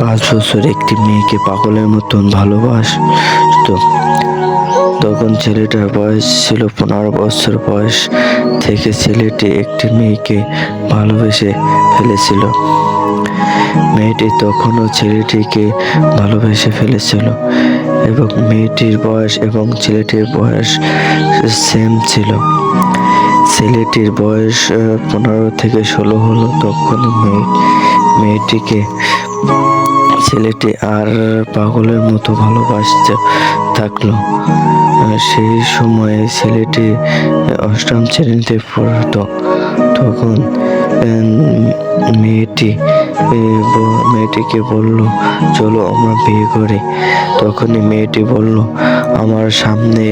পাঁচ বছর একটি মেয়েকে পাগলের মতন ভালোবাসতো তখন ছেলেটার বয়স ছিল পনেরো বছর বয়স থেকে ছেলেটি একটি মেয়েকে ভালোবেসে ফেলেছিল। মেয়েটি তখনও ছেলেটিকে ভালোবেসে ফেলেছিল এবং মেয়েটির বয়স এবং ছেলেটির বয়স সেম ছিল। ছেলেটির বয়স পনেরো থেকে ষোলো হলো তখন মেয়ে, মেয়েটিকে ছেলেটি আর পাগলের মতো ভালোবাসতে থাকল। সেই সময়ে ছেলেটি অষ্টম শ্রেণীতে পড়তো। তখন মেয়েটি মেয়েটিকে বলল, চলো আমরা বিয়ে করি। তখনই মেয়েটি বলল, আমার সামনে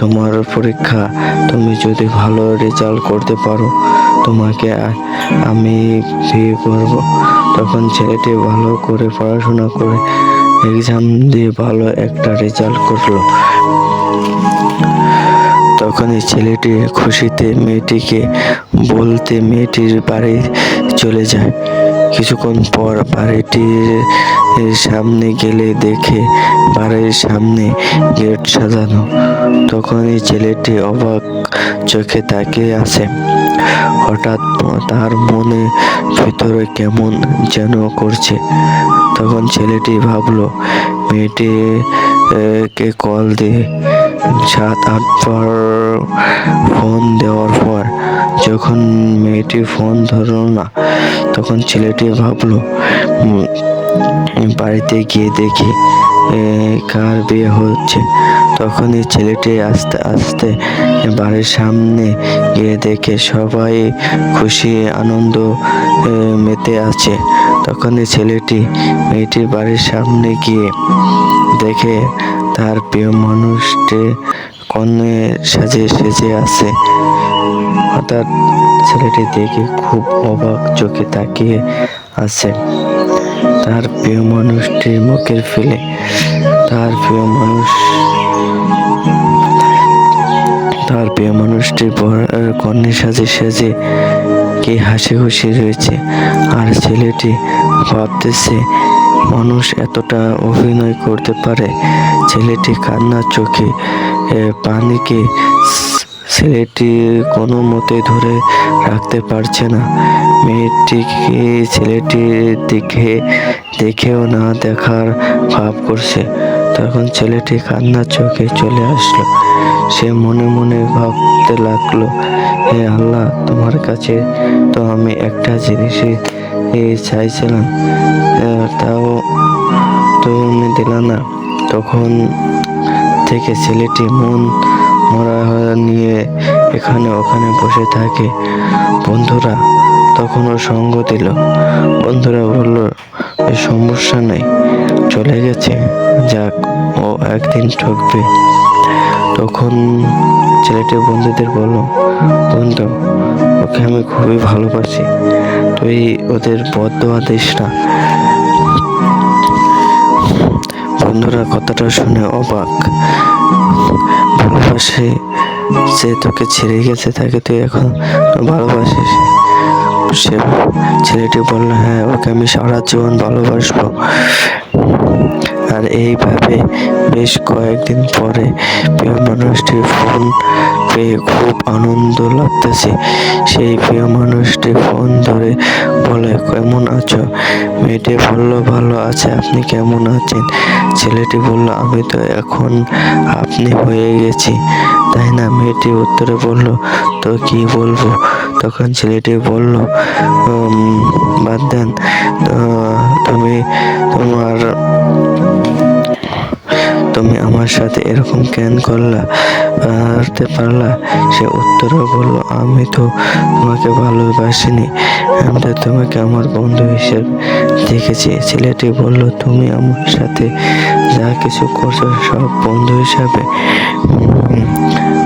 তোমার পরীক্ষা। তুমি যদি ভালো রেজাল্ট করতে পারো, তোমাকে আমি বিয়ে করব। তখন ছেলেটি ভালো করে পড়াশোনা করে এক্সাম দিয়ে ভালো একটা রেজাল্ট করল। তখনই ছেলেটি খুশিতে মেয়েটিকে বলতে মেয়েটির বাড়ি চলে যায়। কিছুক্ষণ পর বাড়িটির সামনে গেলে দেখে বাড়ির সামনে গেট সাজানো। তখনই ছেলেটি অবাক চোখে তাকিয়ে আছে। হঠাৎ তার মনে ভিতরে কেমন যেন করছে। তখন ছেলেটি ভাবলো, মেয়েটি কে কল দিয়ে সাত আটবার ফোন দেওয়ার পর যখন মেয়েটি ফোন ধরল না, তখন ছেলেটি ভাবলো বাড়িতে গিয়ে দেখি কার বিয়ে হচ্ছে। তখনই ছেলেটি আস্তে আস্তে বাড়ির সামনে গিয়ে দেখে সবাই খুশি, আনন্দ মেতে আছে। তখনই ছেলেটি মেয়েটির বাড়ির সামনে গিয়ে দেখে তার প্রিয় মানুষটি কনে সাজে সেজে আছে। হঠাৎ ছেলেটি দেখে খুব অবাক চোখে তাকিয়ে আছে। তার প্রিয় মানুষটির মুখের ফেলে, তার প্রিয় মানুষ প্রিয় মানুষটির কন্যা সাজে সেজে কি হাসি খুশি রয়েছে। আর ছেলেটি ভাবতেছে, মানুষ এতটা অভিনয় করতে পারে? ছেলেটি কান্নার চোখে পানিকে ছেলেটি কোনো মতে ধরে রাখতে পারছে না। মেয়েটিকে ছেলেটির দিকে দেখেও না দেখার ভাব করছে? তখন ছেলেটি কান্নার চোখে চলে আসলো। সে মনে মনে ভাবতে লাগল, হে আল্লাহ, তোমার কাছে তো আমি একটা জিনিসই চাইছিলাম তাও তুমি দিলা না। তখন থেকে ছেলেটি মন মরা নিয়ে এখানে ওখানে বসে থাকে। বন্ধুরা তখনও সঙ্গ দিল। বন্ধুরা বলল সমস্যা নেই। চলে গেছে। যাক, ও একদিন ঠকবে। তখন ছেলেটি বন্ধুদের বলল, বন্ধু, ওকে আমি খুবই ভালোবাসি। তুই ওদের বদয়া দিস না। বন্ধুরা কথাটা শুনে অবাক। ভালোবাসে সে তোকে ছেড়ে গেছে, তাকে তুই এখন ভালোবাসিস? সে ছেলেটি বলল হ্যাঁ ওকে আমি সারা জীবন ভালোবাসবো। আর এইভাবে বেশ কয়েকদিন পরে প্রিয় মানুষটি ফোন পেয়ে খুব আনন্দ লাগতেছে। সেই প্রিয় মানুষটি ফোন ধরে বলে, কেমন আছো? মেয়েটি বলল, ভালো আছে, আপনি কেমন আছেন? ছেলেটি বলল, আমি তো এখন আপনি হয়ে গেছি। তাই না? মেয়েটি উত্তরে বলল, তো কি বলব? তখন ছেলেটি বলল বাদ দেন তুমি তোমার তুমি আমার সাথে এরকম কেন করলা? পারতে পারলা? সে উত্তরে বলল, আমি তো তোমাকে ভালোবাসিনি। আমি তো তোমাকে আমার বন্ধু হিসেবে দেখেছি। ছেলেটি বলল, তুমি আমার সাথে যা কিছু করছ সব বন্ধু হিসাবে।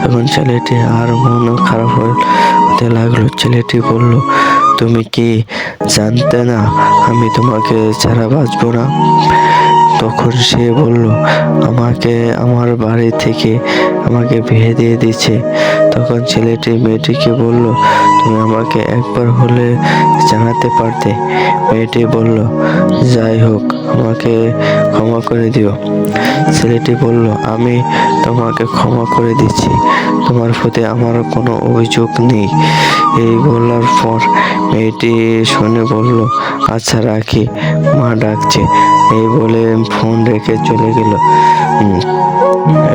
তখন ছেলেটি আর মন খারাপ হতে লাগল। ছেলেটি বলল তুমি কি জানতে না আমি তোমাকে ছাড়া বাঁচবো না? তখন সে বলল, আমাকে আমার বাড়ি থেকে আমাকে বিয়ে দিয়ে দিচ্ছে তখন ছেলেটি মেয়েটিকে বলল, তুমি আমাকে একবার হলে জানাতে পারতে। মেয়েটি বলল, যাই হোক, আমাকে ক্ষমা করে দিও। ছেলেটি বলল, আমি তোমাকে ক্ষমা করে দিচ্ছি। তোমার প্রতি আমার কোনো অভিযোগ নেই। এই বলার পর মেয়েটি শুনে বলল আচ্ছা রাখি, মা ডাকছে। এই বলে ফোন রেখে চলে গেল।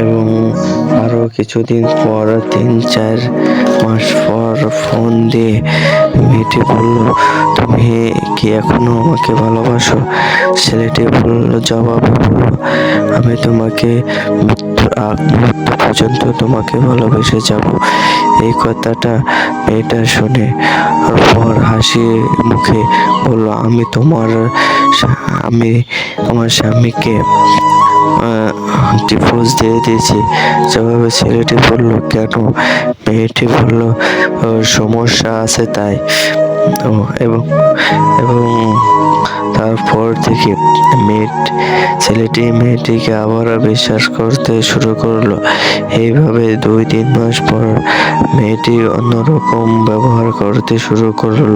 এবং আরও কিছুদিন পর তিন, চার মাস পর ফোন দিয়ে মেয়েটি বলল, তুমি কি এখনও আমাকে ভালোবাসো? ছেলেটি বলল, জবাবে বলল আমি তোমাকে মৃত্যুর আগ মুহূর্ত পর্যন্ত তোমাকে ভালোবেসে যাব। এই কথাটা মেয়েটা শুনে পর হাসি মুখে বলল, আমি তোমার আমি আমার স্বামীকে ডিভোর্স দিয়ে দিয়েছি। জবাবে ছেলেটি বলল কেন? মেয়েটি বলল সমস্যা আছে তাই। এবং এবং তারপর থেকে মেয়ে ছেলেটি মেয়েটিকে আবারও বিশ্বাস করতে শুরু করল। এইভাবে দুই তিন মাস পর মেয়েটি অন্যরকম ব্যবহার করতে শুরু করল।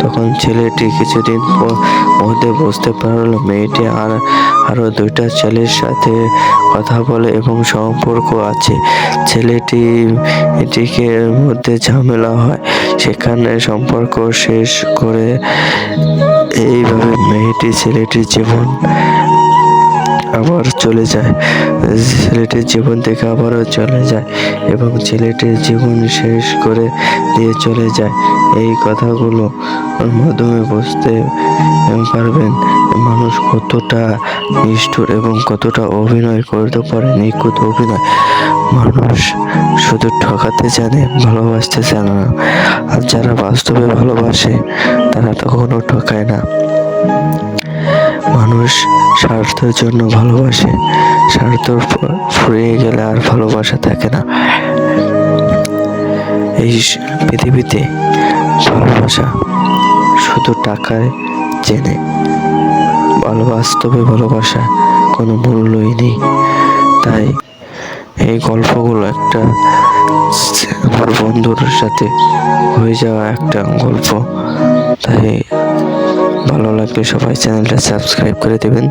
তখন ছেলেটি কিছুদিন পর মধ্যে বুঝতে পারল মেয়েটি আর আরও দুইটা ছেলের সাথে কথা বলে এবং সম্পর্ক আছে। ছেলেটি এটিকে মধ্যে ঝামেলা হয়, সেখানে সম্পর্ক শেষ করে এইভাবে মেয়েটি ছেলেটির জীবন আবার চলে যায়। ছেলেটির জীবন থেকে আবারও চলে যায় এবং ছেলেটির জীবন শেষ করে দিয়ে চলে যায়। এই কথাগুলো মাধ্যমে বুঝতে পারবেন মানুষ কতটা নিষ্ঠুর এবং কতটা অভিনয় করতে পারে, নিখুঁত অভিনয়। মানুষ শুধু ঠকাতে জানে, ভালোবাসতে জানে না। আর যারা বাস্তবে ভালোবাসে, তারা কখনো ঠকায় না। মানুষ স্বার্থের জন্য ভালোবাসে। স্বার্থ ফুরিয়ে গেলে আর ভালোবাসা থাকে না। এই পৃথিবীতে ভালোবাসা শুধু টাকায় চেনে ভালো, বাস্তবে ভালোবাসা কোনো মূল্যই নেই। তাই এই গল্পগুলো একটা আমার বন্ধুর সাথে হয়ে যাওয়া একটা গল্প। তাই ভালো লাগলে সবাই চ্যানেলটা সাবস্ক্রাইব করে দেবেন।